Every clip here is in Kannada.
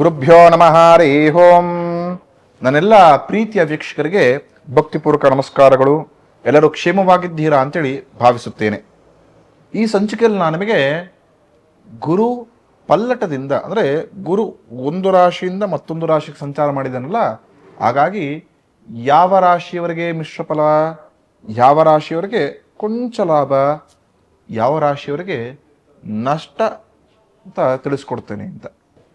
ಗುರುಭ್ಯೋ ನಮಃ ರೇ ಹೋಂ ನನ್ನೆಲ್ಲ ಪ್ರೀತಿಯ ವೀಕ್ಷಕರಿಗೆ ಭಕ್ತಿಪೂರ್ವಕ ನಮಸ್ಕಾರಗಳು. ಎಲ್ಲರೂ ಕ್ಷೇಮವಾಗಿದ್ದೀರಾ ಅಂತೇಳಿ ಭಾವಿಸುತ್ತೇನೆ. ಈ ಸಂಚಿಕೆಯಲ್ಲಿ ನಾನು ನಿಮಗೆ ಗುರು ಪಲ್ಲಟದಿಂದ, ಅಂದರೆ ಗುರು ಒಂದು ರಾಶಿಯಿಂದ ಮತ್ತೊಂದು ರಾಶಿಗೆ ಸಂಚಾರ ಮಾಡಿದನಲ್ಲ, ಹಾಗಾಗಿ ಯಾವ ರಾಶಿಯವರಿಗೆ ಮಿಶ್ರ ಫಲ, ಯಾವ ರಾಶಿಯವರಿಗೆ ಕೊಂಚ ಲಾಭ, ಯಾವ ರಾಶಿಯವರಿಗೆ ನಷ್ಟ ಅಂತ ತಿಳಿಸ್ಕೊಡ್ತೇನೆ ಅಂತ.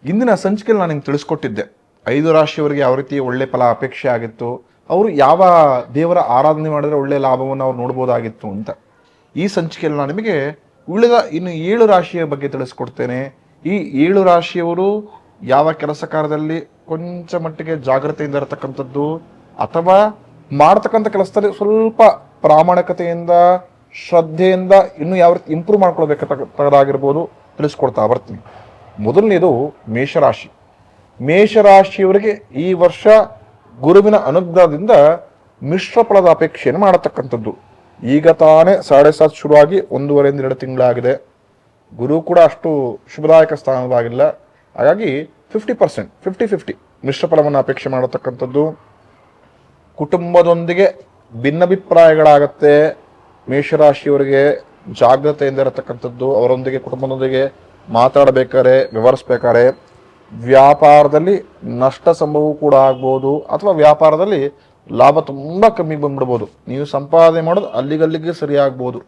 ಇಂದಿನ ಸಂಚಿಕೆಯಲ್ಲಿ ನಾನು ನಿಮ್ಗೆ ತಿಳಿಸ್ಕೊಟ್ಟಿದ್ದೆ. ಐದು ರಾಶಿಯವರಿಗೆ ಯಾವ ರೀತಿ ಒಳ್ಳೆ ಫಲ ಅಪೇಕ್ಷೆ ಆಗಿತ್ತು, ಅವರು ಯಾವ ದೇವರ ಆರಾಧನೆ ಮಾಡಿದ್ರೆ ಒಳ್ಳೆಯ ಲಾಭವನ್ನು ಅವ್ರು ನೋಡ್ಬೋದಾಗಿತ್ತು ಅಂತ. ಈ ಸಂಚಿಕೆಯಲ್ಲಿ ನಾನು ನಿಮಗೆ ಉಳಿದ ಇನ್ನು ಏಳು ರಾಶಿಯ ಬಗ್ಗೆ ತಿಳಿಸ್ಕೊಡ್ತೇನೆ. ಈ ಏಳು ರಾಶಿಯವರು ಯಾವ ಕೆಲಸ ಕಾರ್ಯದಲ್ಲಿ ಕೊಂಚ ಮಟ್ಟಿಗೆ ಜಾಗ್ರತೆಯಿಂದ ಇರತಕ್ಕಂಥದ್ದು, ಅಥವಾ ಮಾಡ್ತಕ್ಕಂಥ ಕೆಲಸದಲ್ಲಿ ಸ್ವಲ್ಪ ಪ್ರಾಮಾಣಿಕತೆಯಿಂದ, ಶ್ರದ್ಧೆಯಿಂದ ಇನ್ನು ಯಾವ ರೀತಿ ಇಂಪ್ರೂವ್ ಮಾಡ್ಕೊಳ್ಬೇಕಾಗಿರ್ಬೋದು ತಿಳಿಸ್ಕೊಡ್ತಾ ಬರ್ತೀನಿ. ಮೊದಲನೇದು ಮೇಷರಾಶಿ. ಮೇಷರಾಶಿಯವರಿಗೆ ಈ ವರ್ಷ ಗುರುವಿನ ಅನುಗ್ರಹದಿಂದ ಮಿಶ್ರ ಫಲದ ಅಪೇಕ್ಷೆಯನ್ನು ಮಾಡತಕ್ಕಂಥದ್ದು. ಈಗ ತಾನೇ ಸಾಡೆ ಸಾತ್ ಶುರುವಾಗಿ ಒಂದೂವರೆಯಿಂದ ಎರಡು ತಿಂಗಳಾಗಿದೆ. ಗುರು ಕೂಡ ಅಷ್ಟು ಶುಭದಾಯಕ ಸ್ಥಾನವಾಗಿಲ್ಲ ಹಾಗಾಗಿ ಫಿಫ್ಟಿ ಪರ್ಸೆಂಟ್ ಫಿಫ್ಟಿ ಫಿಫ್ಟಿ ಮಿಶ್ರ ಫಲವನ್ನು ಅಪೇಕ್ಷೆ ಮಾಡತಕ್ಕಂಥದ್ದು. ಕುಟುಂಬದೊಂದಿಗೆ ಭಿನ್ನಾಭಿಪ್ರಾಯಗಳಾಗತ್ತೆ. ಮೇಷರಾಶಿಯವರಿಗೆ ಜಾಗ್ರತೆಯಿಂದ ಇರತಕ್ಕಂಥದ್ದು. ಅವರೊಂದಿಗೆ ಕುಟುಂಬದೊಂದಿಗೆ ಮಾತಾಡಬೇಕಾದ್ರೆ ವಿವರಿಸ್ಬೇಕಾದ್ರೆ ವ್ಯಾಪಾರದಲ್ಲಿ ನಷ್ಟ ಸಂಭವವೂ ಕೂಡ ಆಗ್ಬೋದು, ಅಥವಾ ವ್ಯಾಪಾರದಲ್ಲಿ ಲಾಭ ತುಂಬ ಕಮ್ಮಿ ಬಂದ್ಬಿಡ್ಬೋದು. ನೀವು ಸಂಪಾದನೆ ಮಾಡೋದು ಅಲ್ಲಿಗಲ್ಲಿಗೆ ಸರಿ ಆಗ್ಬೋದು.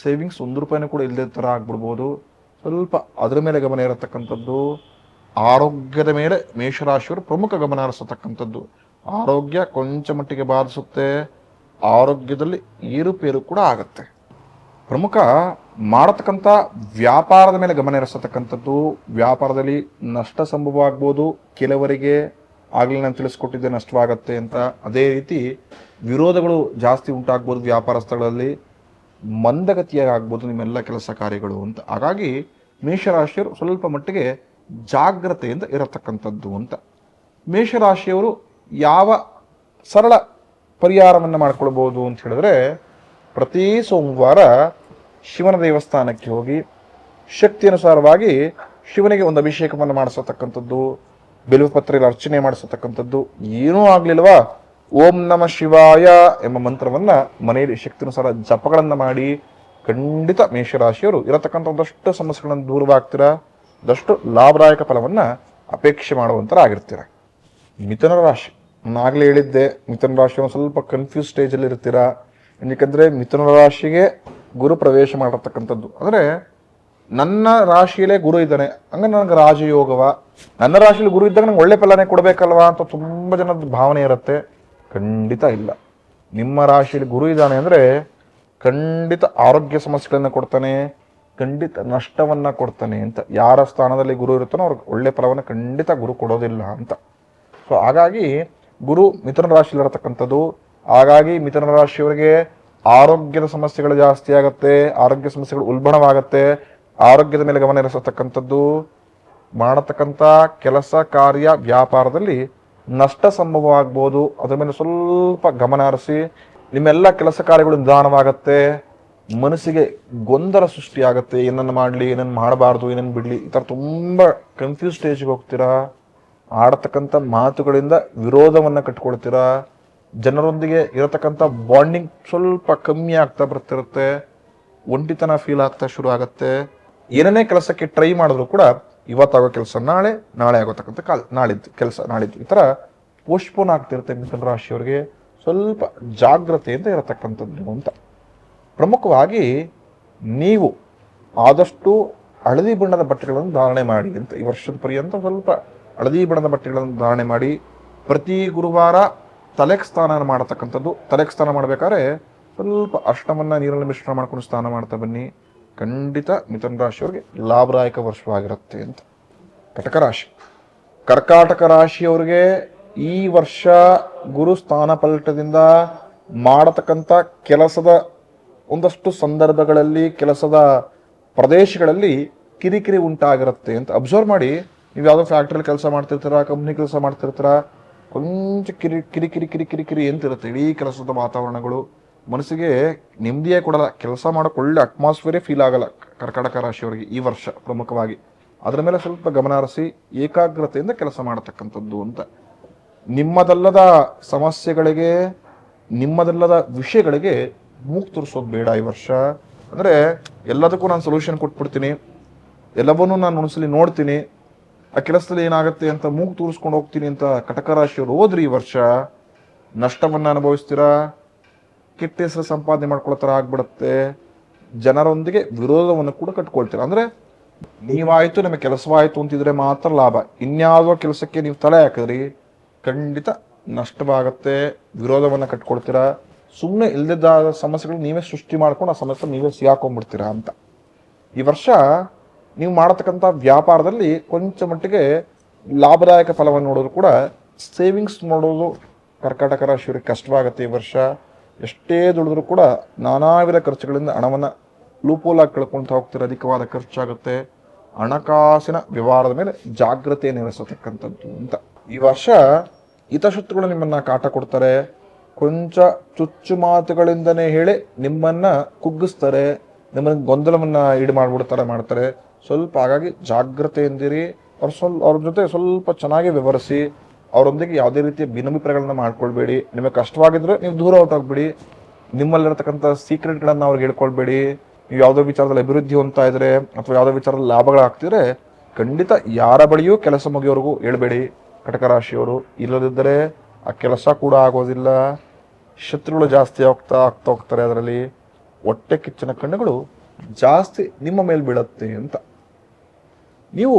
ಸೇವಿಂಗ್ಸ್ ಒಂದು ರೂಪಾಯಿನೂ ಕೂಡ ಇಲ್ಲದೆ ಥರ ಆಗ್ಬಿಡ್ಬೋದು. ಸ್ವಲ್ಪ ಅದರ ಮೇಲೆ ಗಮನ ಇರತಕ್ಕಂಥದ್ದು. ಆರೋಗ್ಯದ ಮೇಲೆ ಮೇಷರಾಶಿಯವರು ಪ್ರಮುಖ ಗಮನ ಹರಿಸತಕ್ಕಂಥದ್ದು. ಆರೋಗ್ಯ ಕೊಂಚ ಮಟ್ಟಿಗೆ ಬಾಧಿಸುತ್ತೆ. ಆರೋಗ್ಯದಲ್ಲಿ ಏರುಪೇರು ಕೂಡ ಆಗುತ್ತೆ. ಪ್ರಮುಖ ಮಾಡತಕ್ಕಂಥ ವ್ಯಾಪಾರದ ಮೇಲೆ ಗಮನ ಹರಿಸತಕ್ಕಂಥದ್ದು ವ್ಯಾಪಾರದಲ್ಲಿ ನಷ್ಟ ಸಂಭವ ಆಗ್ಬೋದು ಕೆಲವರಿಗೆ ಆಗಲೇ ನಾನು ತಿಳಿಸ್ಕೊಟ್ಟಿದ್ದೆ, ನಷ್ಟವಾಗತ್ತೆ ಅಂತ ಅದೇ ರೀತಿ ವಿರೋಧಗಳು ಜಾಸ್ತಿ ಉಂಟಾಗ್ಬೋದು ವ್ಯಾಪಾರ ಸ್ಥಳಗಳಲ್ಲಿ ಮಂದಗತಿಯಾಗ್ಬೋದು ನಿಮ್ಮೆಲ್ಲ ಕೆಲಸ ಕಾರ್ಯಗಳು ಅಂತ. ಹಾಗಾಗಿ ಮೇಷರಾಶಿಯವರು ಸ್ವಲ್ಪ ಮಟ್ಟಿಗೆ ಜಾಗ್ರತೆಯಿಂದ ಇರತಕ್ಕಂಥದ್ದು ಅಂತ. ಮೇಷರಾಶಿಯವರು ಯಾವ ಸರಳ ಪರಿಹಾರವನ್ನು ಮಾಡ್ಕೊಳ್ಬೋದು ಅಂತ ಹೇಳಿದ್ರೆ ಪ್ರತಿ ಸೋಮವಾರ ಶಿವನ ದೇವಸ್ಥಾನಕ್ಕೆ ಹೋಗಿ ಶಕ್ತಿ ಅನುಸಾರವಾಗಿ ಶಿವನಿಗೆ ಒಂದು ಅಭಿಷೇಕವನ್ನು ಮಾಡಿಸತಕ್ಕಂಥದ್ದು ಬಿಲ್ವಪತ್ರೆಯಲ್ಲಿ ಅರ್ಚನೆ ಮಾಡಿಸತಕ್ಕಂಥದ್ದು. ಏನೂ ಆಗ್ಲಿಲ್ವಾ? ಓಂ ನಮ ಶಿವಾಯ ಎಂಬ ಮಂತ್ರವನ್ನ ಮನೆಯಲ್ಲಿ ಶಕ್ತಿನುಸಾರ ಜಪಗಳನ್ನು ಮಾಡಿ ಖಂಡಿತ ಮೇಷರಾಶಿಯವರು ಇರತಕ್ಕಂಥ ಒಂದಷ್ಟು ಸಮಸ್ಯೆಗಳನ್ನು ದೂರವಾಗ್ತೀರಾ? ಒಂದಷ್ಟು ಲಾಭದಾಯಕ ಫಲವನ್ನ ಅಪೇಕ್ಷೆ ಮಾಡುವಂತರಾಗಿರ್ತೀರ ಮಿಥುನ ರಾಶಿ. ನಾನು ಆಗ್ಲೇ ಹೇಳಿದ್ದೆ, ಮಿಥುನ ರಾಶಿ ಒಂದು ಸ್ವಲ್ಪ ಕನ್ಫ್ಯೂಸ್ ಸ್ಟೇಜಲ್ಲಿ ಇರ್ತೀರಾ ಯಾಕಂದ್ರೆ ಮಿಥುನ ರಾಶಿಗೆ ಗುರು ಪ್ರವೇಶ ಮಾಡಿರ್ತಕ್ಕಂಥದ್ದು. ಅಂದರೆ ನನ್ನ ರಾಶಿಯಲ್ಲೇ ಗುರು ಇದ್ದಾನೆ. ಹಂಗೆ ನನಗೆ ರಾಜಯೋಗವ. ನನ್ನ ರಾಶಿಯಲ್ಲಿ ಗುರು ಇದ್ದಾಗ ನಂಗೆ ಒಳ್ಳೆ ಫಲನೇ ಕೊಡಬೇಕಲ್ವಾ ಅಂತ ತುಂಬ ಜನದ ಭಾವನೆ ಇರುತ್ತೆ. ಖಂಡಿತ ಇಲ್ಲ. ನಿಮ್ಮ ರಾಶಿಯಲ್ಲಿ ಗುರು ಇದ್ದಾನೆ ಅಂದರೆ ಖಂಡಿತ ಆರೋಗ್ಯ ಸಮಸ್ಯೆಗಳನ್ನು ಕೊಡ್ತಾನೆ. ಖಂಡಿತ ನಷ್ಟವನ್ನು ಕೊಡ್ತಾನೆ ಅಂತ. ಯಾರ ಸ್ಥಾನದಲ್ಲಿ ಗುರು ಇರುತ್ತಾನೋ ಅವ್ರಿಗೆ ಒಳ್ಳೆ ಫಲವನ್ನು ಖಂಡಿತ ಗುರು ಕೊಡೋದಿಲ್ಲ ಅಂತ. ಸೊ ಹಾಗಾಗಿ ಗುರು ಮಿಥುನ ರಾಶಿಯಲ್ಲಿರತಕ್ಕಂಥದ್ದು ಹಾಗಾಗಿ ಮಿಥುನ ರಾಶಿಯವರಿಗೆ ಆರೋಗ್ಯದ ಸಮಸ್ಯೆಗಳು ಜಾಸ್ತಿ ಆಗುತ್ತೆ, ಆರೋಗ್ಯ ಸಮಸ್ಯೆಗಳು ಉಲ್ಬಣವಾಗುತ್ತೆ, ಆರೋಗ್ಯದ ಮೇಲೆ ಗಮನ ಹರಿಸತಕ್ಕಂಥದ್ದು ಮಾಡತಕ್ಕಂಥ ಕೆಲಸ, ಕಾರ್ಯ, ವ್ಯಾಪಾರದಲ್ಲಿ ನಷ್ಟ ಸಂಭವ ಆಗ್ಬೋದು. ಅದರ ಮೇಲೆ ಸ್ವಲ್ಪ ಗಮನ ಹರಿಸಿ, ನಿಮ್ಮೆಲ್ಲ ಕೆಲಸ ಕಾರ್ಯಗಳು ನಿಧಾನವಾಗತ್ತೆ, ಮನಸ್ಸಿಗೆ ಗೊಂದಲ ಸೃಷ್ಟಿಯಾಗುತ್ತೆ. ಏನನ್ನು ಮಾಡಲಿ, ಏನನ್ನು ಮಾಡಬಾರ್ದು, ಏನನ್ನು ಬಿಡಲಿ, ಈ ಥರ ತುಂಬ ಕನ್ಫ್ಯೂಸ್ ಸ್ಟೇಜ್ಗೆ ಹೋಗ್ತೀರಾ? ಆಡತಕ್ಕಂಥ ಮಾತುಗಳಿಂದ ವಿರೋಧವನ್ನು ಕಟ್ಕೊಳ್ತೀರಾ? ಜನರೊಂದಿಗೆ ಇರತಕ್ಕಂಥ ಬಾಂಡಿಂಗ್ ಸ್ವಲ್ಪ ಕಮ್ಮಿ ಆಗ್ತಾ ಬರ್ತಿರುತ್ತೆ. ಒಂಟಿತನ ಫೀಲ್ ಆಗ್ತಾ ಶುರು ಆಗುತ್ತೆ. ಏನೇ ಕೆಲಸಕ್ಕೆ ಟ್ರೈ ಮಾಡಿದ್ರು ಕೂಡ ಇವತ್ತಾಗೋ ಕೆಲಸ ನಾಳೆ ನಾಳೆ ಆಗೋತಕ್ಕಂಥ ಕಾಲ, ನಾಳಿದ್ದು ಕೆಲಸ, ನಾಳಿದ್ದು ಈ ಥರ ಪೋಸ್ಟ್ಪೋನ್ ಆಗ್ತಿರುತ್ತೆ ಮಿಥುನ ರಾಶಿಯವರಿಗೆ. ಸ್ವಲ್ಪ ಜಾಗ್ರತೆಯಿಂದ ಇರತಕ್ಕಂಥದ್ದು ಅಂತ. ಪ್ರಮುಖವಾಗಿ ನೀವು ಆದಷ್ಟು ಹಳದಿ ಬಣ್ಣದ ಬಟ್ಟೆಗಳನ್ನು ಧಾರಣೆ ಮಾಡಿ ಅಂತ ಈ ವರ್ಷದ ಪರ್ಯಂತ ಸ್ವಲ್ಪ ಹಳದಿ ಬಣ್ಣದ ಬಟ್ಟೆಗಳನ್ನು ಧಾರಣೆ ಮಾಡಿ ಪ್ರತಿ ಗುರುವಾರ ತಲೆಗೆ ಸ್ನಾನ ಮಾಡತಕ್ಕಂಥದ್ದು. ತಲೆಗೆ ಸ್ನಾನ ಮಾಡಬೇಕಾದ್ರೆ ಸ್ವಲ್ಪ ಅಷ್ಟಮನ್ನ ನೀರಲ್ಲಿ ಮಿಶ್ರಣ ಮಾಡ್ಕೊಂಡು ಸ್ನಾನ ಮಾಡ್ತಾ ಬನ್ನಿ. ಖಂಡಿತ ಮಿಥುನ ರಾಶಿಯವರಿಗೆ ಲಾಭದಾಯಕ ವರ್ಷವಾಗಿರುತ್ತೆ ಅಂತ. ಕಟಕ ರಾಶಿ. ಕರ್ಕಾಟಕ ರಾಶಿಯವರಿಗೆ ಈ ವರ್ಷ ಗುರು ಸ್ಥಾನ ಪಲ್ಟದಿಂದ ಮಾಡತಕ್ಕಂಥ ಕೆಲಸದ ಒಂದಷ್ಟು ಸಂದರ್ಭಗಳಲ್ಲಿ, ಕೆಲಸದ ಪ್ರದೇಶಗಳಲ್ಲಿ ಕಿರಿಕಿರಿ ಉಂಟಾಗಿರುತ್ತೆ ಅಂತ. ಅಬ್ಸರ್ವ್ ಮಾಡಿ, ನೀವು ಯಾವುದೋ ಫ್ಯಾಕ್ಟ್ರಿಲಿ ಕೆಲಸ ಮಾಡ್ತಿರ್ತೀರಾ ಕಂಪ್ನಿ ಕೆಲಸ ಮಾಡ್ತಿರ್ತೀರಾ ಕೊಂಚ ಕಿರಿ ಕಿರಿ ಕಿರಿ ಕಿರಿ ಕಿರಿ ಕಿರಿ ಅಂತಿರುತ್ತೆ ಇಡೀ ಕೆಲಸದ ವಾತಾವರಣಗಳು. ಮನಸ್ಸಿಗೆ ನೆಮ್ಮದಿಯೇ ಕೊಡಲ್ಲ ಕೆಲಸ ಮಾಡೋಕೆ ಒಳ್ಳೆ ಅಟ್ಮಾಸ್ಫಿಯರೇ ಫೀಲ್ ಆಗಲ್ಲ ಕರ್ಕಾಟಕ ರಾಶಿಯವರಿಗೆ ಈ ವರ್ಷ ಪ್ರಮುಖವಾಗಿ. ಅದರ ಮೇಲೆ ಸ್ವಲ್ಪ ಗಮನ ಹರಿಸಿ ಏಕಾಗ್ರತೆಯಿಂದ ಕೆಲಸ ಮಾಡತಕ್ಕಂಥದ್ದು ಅಂತ. ನಿಮ್ಮದಲ್ಲದ ಸಮಸ್ಯೆಗಳಿಗೆ, ನಿಮ್ಮದಲ್ಲದ ವಿಷಯಗಳಿಗೆ ಮೂಗ್ ತೋರಿಸೋದು ಬೇಡ ಈ ವರ್ಷ. ಅಂದರೆ ಎಲ್ಲದಕ್ಕೂ ನಾನು ಸೊಲ್ಯೂಷನ್ ಕೊಟ್ಬಿಡ್ತೀನಿ. ಎಲ್ಲವನ್ನೂ ನಾನು ಒಂದ್ಸಲಿ ನೋಡ್ತೀನಿ. ಆ ಕೆಲಸದಲ್ಲಿ ಏನಾಗುತ್ತೆ ಅಂತ ಮೂಗು ತೂರಿಸ್ಕೊಂಡು ಹೋಗ್ತೀನಿ ಅಂತ ಕಟಕ ರಾಶಿಯವರು ಹೋದ್ರಿ ಈ ವರ್ಷ, ನಷ್ಟವನ್ನು ಅನುಭವಿಸ್ತೀರಾ? ಕೆಟ್ಟ ಹೆಸರು ಸಂಪಾದನೆ ಮಾಡ್ಕೊಳ್ಳೋ ಥರ ಆಗ್ಬಿಡುತ್ತೆ. ಜನರೊಂದಿಗೆ ವಿರೋಧವನ್ನು ಕೂಡ ಕಟ್ಕೊಳ್ತೀರ? ಅಂದ್ರೆ ನೀವಾಯಿತು, ನಿಮಗೆ ಕೆಲಸವಾಯಿತು ಅಂತಿದ್ರೆ ಮಾತ್ರ ಲಾಭ. ಇನ್ಯಾವುದೋ ಕೆಲಸಕ್ಕೆ ನೀವು ತಲೆ ಹಾಕಿದ್ರಿ, ಖಂಡಿತ ನಷ್ಟವಾಗುತ್ತೆ, ವಿರೋಧವನ್ನ ಕಟ್ಕೊಳ್ತೀರಾ? ಸುಮ್ಮನೆ ಇಲ್ಲದಿದ್ದ ಸಮಸ್ಯೆಗಳು ನೀವೇ ಸೃಷ್ಟಿ ಮಾಡ್ಕೊಂಡು ಆ ಸಮಸ್ಯೆ ನೀವೇ ಸಿಗಾಕೊಂಡ್ಬಿಡ್ತೀರಾ ಅಂತ. ಈ ವರ್ಷ ನೀವು ಮಾಡತಕ್ಕಂಥ ವ್ಯಾಪಾರದಲ್ಲಿ ಕೊಂಚ ಮಟ್ಟಿಗೆ ಲಾಭದಾಯಕ ಫಲವನ್ನು ನೋಡೋದು ಕೂಡ ಸೇವಿಂಗ್ಸ್ ಮಾಡೋದು ಕರ್ಕಾಟಕ ರಾಶಿಯವರಿಗೆ ಕಷ್ಟವಾಗುತ್ತೆ ಈ ವರ್ಷ. ಎಷ್ಟೇ ದುಡಿದ್ರೂ ಕೂಡ ನಾನಾ ವಿಧ ಖರ್ಚುಗಳಿಂದ ಹಣವನ್ನು ಲೂಪೋಲಾಗಿ ಕಳ್ಕೊಳ್ತಾ ಹೋಗ್ತಾರೆ ಅಧಿಕವಾದ ಖರ್ಚಾಗುತ್ತೆ. ಹಣಕಾಸಿನ ವ್ಯವಹಾರದ ಮೇಲೆ ಜಾಗ್ರತೆ ನಿರ್ವಹಿಸತಕ್ಕಂಥದ್ದು ಅಂತ. ಈ ವರ್ಷ ಹಿತಶತ್ರುಗಳು ನಿಮ್ಮನ್ನ ಕಾಟ ಕೊಡ್ತಾರೆ. ಕೊಂಚ ಚುಚ್ಚು ಮಾತುಗಳಿಂದನೇ ಹೇಳಿ ನಿಮ್ಮನ್ನ ಕುಗ್ಗಿಸ್ತಾರೆ. ನಿಮ್ಮನ್ನು ಗೊಂದಲವನ್ನ ಈಡು ಮಾಡ್ಬಿಡ್ತಾರೆ, ಮಾಡ್ತಾರೆ. ಸ್ವಲ್ಪ ಹಾಗಾಗಿ ಜಾಗ್ರತೆಯಿಂದಿರಿ. ಅವ್ರ ಸ್ವಲ್ಪ, ಅವ್ರ ಜೊತೆ ಸ್ವಲ್ಪ ಚೆನ್ನಾಗಿ ವಿವರಿಸಿ ಅವರೊಂದಿಗೆ ಯಾವುದೇ ರೀತಿಯ ಭಿನ್ನಾಭಿಪ್ರಾಯಗಳನ್ನ ಮಾಡ್ಕೊಳ್ಬೇಡಿ. ನಿಮಗೆ ಕಷ್ಟವಾಗಿದ್ರೆ ನೀವು ದೂರ ಹೊರಟೋಗ್ಬಿಡಿ ನಿಮ್ಮಲ್ಲಿರತಕ್ಕಂಥ ಸೀಕ್ರೆಟ್ಗಳನ್ನು ಅವ್ರಿಗೆ ಹೇಳ್ಕೊಳ್ಬೇಡಿ. ನೀವು ಯಾವುದೋ ವಿಚಾರದಲ್ಲಿ ಅಭಿವೃದ್ಧಿ ಹೊಂದ್ತಾ ಇದ್ರೆ ಅಥವಾ ಯಾವುದೋ ವಿಚಾರದಲ್ಲಿ ಲಾಭಗಳಾಗ್ತಿದ್ರೆ ಖಂಡಿತ ಯಾರ ಬಳಿಯೂ ಕೆಲಸ ಮುಗಿಯೋರಿಗೂ ಹೇಳ್ಬೇಡಿ. ಕಟಕ ರಾಶಿಯವರು ಇಲ್ಲದಿದ್ದರೆ ಆ ಕೆಲಸ ಕೂಡ ಆಗೋದಿಲ್ಲ. ಶತ್ರುಗಳು ಜಾಸ್ತಿ ಆಗ್ತಾ ಆಗ್ತಾ ಹೋಗ್ತಾರೆ ಅದರಲ್ಲಿ. ಹೊಟ್ಟೆ ಕಿಚ್ಚಿನ ಕಣ್ಣುಗಳು ಜಾಸ್ತಿ ನಿಮ್ಮ ಮೇಲೆ ಬೀಳುತ್ತೆ ಅಂತ. ನೀವು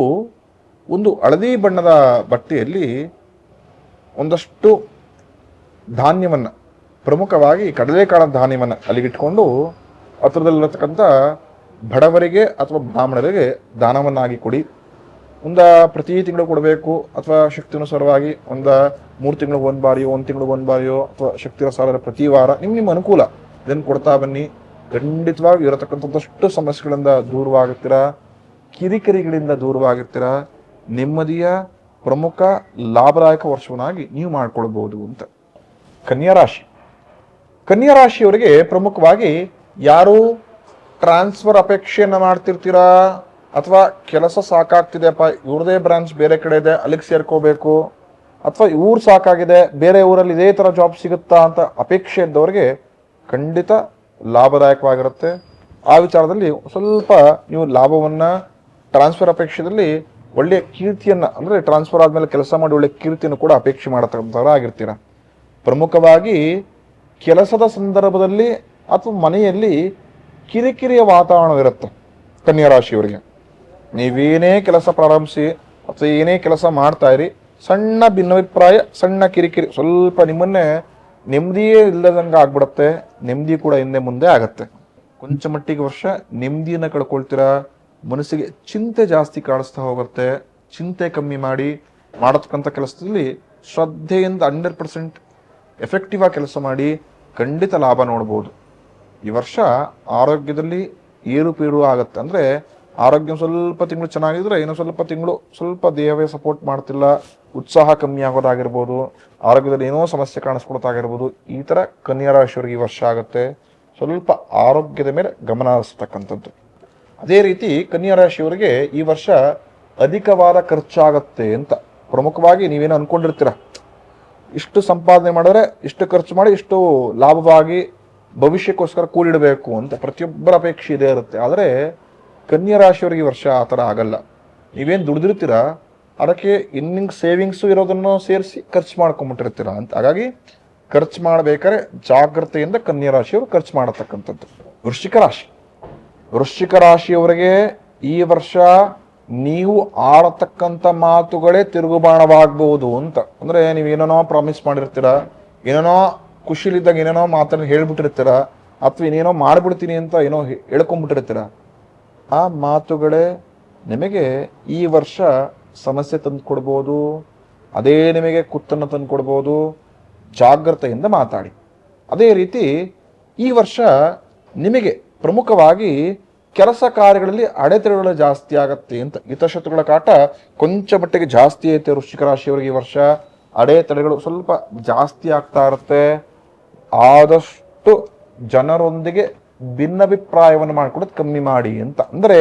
ಒಂದು ಹಳದಿ ಬಣ್ಣದ ಬಟ್ಟೆಯಲ್ಲಿ ಒಂದಷ್ಟು ಧಾನ್ಯವನ್ನು, ಪ್ರಮುಖವಾಗಿ ಕಡಲೆಕಾಳ ಧಾನ್ಯವನ್ನು ಅಲ್ಲಿಗಿಟ್ಕೊಂಡು ಹತ್ರದಲ್ಲಿರತಕ್ಕಂಥ ಬಡವರಿಗೆ ಅಥವಾ ಬ್ರಾಹ್ಮಣರಿಗೆ ದಾನವನ್ನಾಗಿ ಕೊಡಿ. ಒಂದ ಪ್ರತಿ ತಿಂಗಳು ಕೊಡಬೇಕು ಅಥವಾ ಶಕ್ತಿಯನುಸಾರವಾಗಿ ಒಂದು ಮೂರು ತಿಂಗಳಿಗೆ ಒಂದು ಬಾರಿಯೋ, ಒಂದು ತಿಂಗಳಿಗೆ ಒಂದು ಬಾರಿಯೋ ಅಥವಾ ಶಕ್ತಿನುಸಾರ ಪ್ರತಿ ವಾರ ನಿಮ್ಮ ನಿಮ್ಮ ಅನುಕೂಲ. ಇದನ್ನು ಕೊಡ್ತಾ ಬನ್ನಿ. ಖಂಡಿತವಾಗಿ ಇರತಕ್ಕಂಥದ್ದಷ್ಟು ಸಮಸ್ಯೆಗಳಿಂದ ದೂರವಾಗುತ್ತೀರಾ? ಕಿರಿಕಿರಿಗಳಿಂದ ದೂರವಾಗಿರ್ತೀರಾ? ನೆಮ್ಮದಿಯ ಪ್ರಮುಖ ಲಾಭದಾಯಕ ವರ್ಷವನ್ನಾಗಿ ನೀವು ಮಾಡಿಕೊಳ್ಬಹುದು ಅಂತ. ಕನ್ಯಾ ರಾಶಿ. ಕನ್ಯಾ ರಾಶಿಯವರಿಗೆ ಪ್ರಮುಖವಾಗಿ ಯಾರು ಟ್ರಾನ್ಸ್ಫರ್ ಅಪೇಕ್ಷೆಯನ್ನು ಮಾಡ್ತಿರ್ತೀರಾ? ಅಥವಾ ಕೆಲಸ ಸಾಕಾಗ್ತಿದೆಪ್ಪ ಇವ್ರದೇ ಬ್ರಾಂಚ್ ಬೇರೆ ಕಡೆ ಇದೆ, ಅಲ್ಲಿಗೆ ಸೇರ್ಕೋಬೇಕು. ಅಥವಾ ಇವ್ರು ಸಾಕಾಗಿದೆ, ಬೇರೆ ಊರಲ್ಲಿ ಇದೇ ಥರ ಜಾಬ್ ಸಿಗುತ್ತಾ ಅಂತ ಅಪೇಕ್ಷೆ ಇದ್ದವರಿಗೆ ಖಂಡಿತ ಲಾಭದಾಯಕವಾಗಿರುತ್ತೆ. ಆ ವಿಚಾರದಲ್ಲಿ ಸ್ವಲ್ಪ ನೀವು ಲಾಭವನ್ನ ಟ್ರಾನ್ಸ್ಫರ್ ಅಪೇಕ್ಷೆಯಲ್ಲಿ ಒಳ್ಳೆಯ ಕೀರ್ತಿಯನ್ನು, ಅಂದರೆ ಟ್ರಾನ್ಸ್ಫರ್ ಆದಮೇಲೆ ಕೆಲಸ ಮಾಡಿ ಒಳ್ಳೆಯ ಕೀರ್ತಿಯನ್ನು ಕೂಡ ಅಪೇಕ್ಷೆ ಮಾಡತಕ್ಕಂಥವ್ರು ಆಗಿರ್ತೀರ. ಪ್ರಮುಖವಾಗಿ ಕೆಲಸದ ಸಂದರ್ಭದಲ್ಲಿ ಅಥವಾ ಮನೆಯಲ್ಲಿ ಕಿರಿಕಿರಿಯ ವಾತಾವರಣವಿರುತ್ತೆ ಕನ್ಯಾ ರಾಶಿಯವರಿಗೆ. ನೀವೇನೇ ಕೆಲಸ ಪ್ರಾರಂಭಿಸಿ ಅಥವಾ ಏನೇ ಕೆಲಸ ಮಾಡ್ತಾ ಇರಿ, ಸಣ್ಣ ಭಿನ್ನಾಭಿಪ್ರಾಯ, ಸಣ್ಣ ಕಿರಿಕಿರಿ, ಸ್ವಲ್ಪ ನಿಮ್ಮನ್ನೇ ನೆಮ್ಮದಿಯೇ ಇಲ್ಲದಂಗೆ ಆಗ್ಬಿಡುತ್ತೆ, ನೆಮ್ಮದಿ ಕೂಡ ಹಿಂದೆ ಮುಂದೆ ಆಗತ್ತೆ. ಕೊಂಚ ಮಟ್ಟಿಗೆ ವರ್ಷ ನೆಮ್ಮದಿಯನ್ನು ಕಳ್ಕೊಳ್ತೀರಾ? ಮನಸ್ಸಿಗೆ ಚಿಂತೆ ಜಾಸ್ತಿ ಕಾಣಿಸ್ತಾ ಹೋಗುತ್ತೆ. ಚಿಂತೆ ಕಮ್ಮಿ ಮಾಡಿ ಮಾಡತಕ್ಕಂಥ ಕೆಲಸದಲ್ಲಿ ಶ್ರದ್ಧೆಯಿಂದ ಹಂಡ್ರೆಡ್ ಪರ್ಸೆಂಟ್ ಎಫೆಕ್ಟಿವ್ ಆಗಿ ಕೆಲಸ ಮಾಡಿ ಖಂಡಿತ ಲಾಭ ನೋಡ್ಬೋದು. ಈ ವರ್ಷ ಆರೋಗ್ಯದಲ್ಲಿ ಏರುಪೇರು ಆಗುತ್ತೆ. ಅಂದರೆ ಆರೋಗ್ಯ ಸ್ವಲ್ಪ ತಿಂಗಳು ಚೆನ್ನಾಗಿದ್ರೆ ಇನ್ನೂ ಸ್ವಲ್ಪ ತಿಂಗಳು ಸ್ವಲ್ಪ ದೇಹವೇ ಸಪೋರ್ಟ್ ಮಾಡ್ತಿಲ್ಲ. ಉತ್ಸಾಹ ಕಮ್ಮಿ ಆಗೋದಾಗಿರ್ಬೋದು. ಆರೋಗ್ಯದಲ್ಲಿ ಏನೋ ಸಮಸ್ಯೆ ಕಾಣಿಸ್ಕೊಡೋದಾಗಿರ್ಬೋದು ಈ ಥರ ಕನ್ಯಾ ರಾಶಿಯವರಿಗೆ ಈ ವರ್ಷ ಆಗುತ್ತೆ. ಸ್ವಲ್ಪ ಆರೋಗ್ಯದ ಮೇಲೆ ಗಮನ ಹರಿಸ್ತಕ್ಕಂಥದ್ದು. ಅದೇ ರೀತಿ ಕನ್ಯಾ ರಾಶಿಯವರಿಗೆ ಈ ವರ್ಷ ಅಧಿಕವಾದ ಖರ್ಚಾಗತ್ತೆ ಅಂತ. ಪ್ರಮುಖವಾಗಿ ನೀವೇನು ಅನ್ಕೊಂಡಿರ್ತೀರ? ಇಷ್ಟು ಸಂಪಾದನೆ ಮಾಡಿದ್ರೆ, ಇಷ್ಟು ಖರ್ಚು ಮಾಡಿ, ಇಷ್ಟು ಲಾಭವಾಗಿ ಭವಿಷ್ಯಕ್ಕೋಸ್ಕರ ಕೂಡಿಡಬೇಕು ಅಂತ ಪ್ರತಿಯೊಬ್ಬರ ಅಪೇಕ್ಷೆ ಇದೇ ಇರುತ್ತೆ. ಆದರೆ ಕನ್ಯಾ ರಾಶಿಯವರಿಗೆ ಈ ವರ್ಷ ಆ ಥರ ಆಗಲ್ಲ. ನೀವೇನು ದುಡಿದಿರ್ತೀರ? ಅದಕ್ಕೆ ಇನ್ನಿಂಗ್ ಸೇವಿಂಗ್ಸು ಇರೋದನ್ನು ಸೇರಿಸಿ ಖರ್ಚು ಮಾಡ್ಕೊಂಬಿಟ್ಟಿರ್ತೀರ ಅಂತ. ಹಾಗಾಗಿ ಖರ್ಚು ಮಾಡಬೇಕಾದ್ರೆ ಜಾಗ್ರತೆಯಿಂದ ಕನ್ಯಾ ರಾಶಿಯವರು ಖರ್ಚು ಮಾಡತಕ್ಕಂಥದ್ದು. ವೃಶ್ಚಿಕ ರಾಶಿ. ವೃಶ್ಚಿಕ ರಾಶಿಯವರಿಗೆ ಈ ವರ್ಷ ನೀವು ಆಡತಕ್ಕಂಥ ಮಾತುಗಳೇ ತಿರುಗುಬಾಣವಾಗಬಹುದು ಅಂತ. ಅಂದರೆ ನೀವು ಏನೇನೋ ಪ್ರಾಮಿಸ್ ಮಾಡಿರ್ತೀರ, ಏನೇನೋ ಖುಷಿಲಿದ್ದಾಗ ಏನೇನೋ ಮಾತನ್ನು ಹೇಳ್ಬಿಟ್ಟಿರ್ತೀರ, ಅಥವಾ ಇನ್ನೇನೋ ಮಾಡಿಬಿಡ್ತೀನಿ ಅಂತ ಏನೋ ಹೇಳ್ಕೊಂಡ್ಬಿಟ್ಟಿರ್ತೀರ ಆ ಮಾತುಗಳೇ ನಿಮಗೆ ಈ ವರ್ಷ ಸಮಸ್ಯೆ ತಂದು ಕೊಡ್ಬೋದು ಅದೇ ನಿಮಗೆ ಕುತ್ತನ್ನು ತಂದು ಕೊಡ್ಬೋದು ಜಾಗ್ರತೆಯಿಂದ ಮಾತಾಡಿ. ಅದೇ ರೀತಿ ಈ ವರ್ಷ ನಿಮಗೆ ಪ್ರಮುಖವಾಗಿ ಕೆಲಸ ಕಾರ್ಯಗಳಲ್ಲಿ ಅಡೆತಡೆಗಳು ಜಾಸ್ತಿ ಆಗತ್ತೆ ಅಂತ. ಹಿತಶತ್ರುಗಳ ಕಾಟ ಕೊಂಚ ಮಟ್ಟಿಗೆ ಜಾಸ್ತಿ ಐತೆ ವೃಶ್ಚಿಕ ರಾಶಿಯವರಿಗೆ ಈ ವರ್ಷ. ಅಡೆತಡೆಗಳು ಸ್ವಲ್ಪ ಜಾಸ್ತಿ ಆಗ್ತಾ ಇರುತ್ತೆ. ಆದಷ್ಟು ಜನರೊಂದಿಗೆ ಭಿನ್ನಾಭಿಪ್ರಾಯವನ್ನು ಮಾಡಿಕೊಡೋದು ಕಮ್ಮಿ ಮಾಡಿ ಅಂತ. ಅಂದರೆ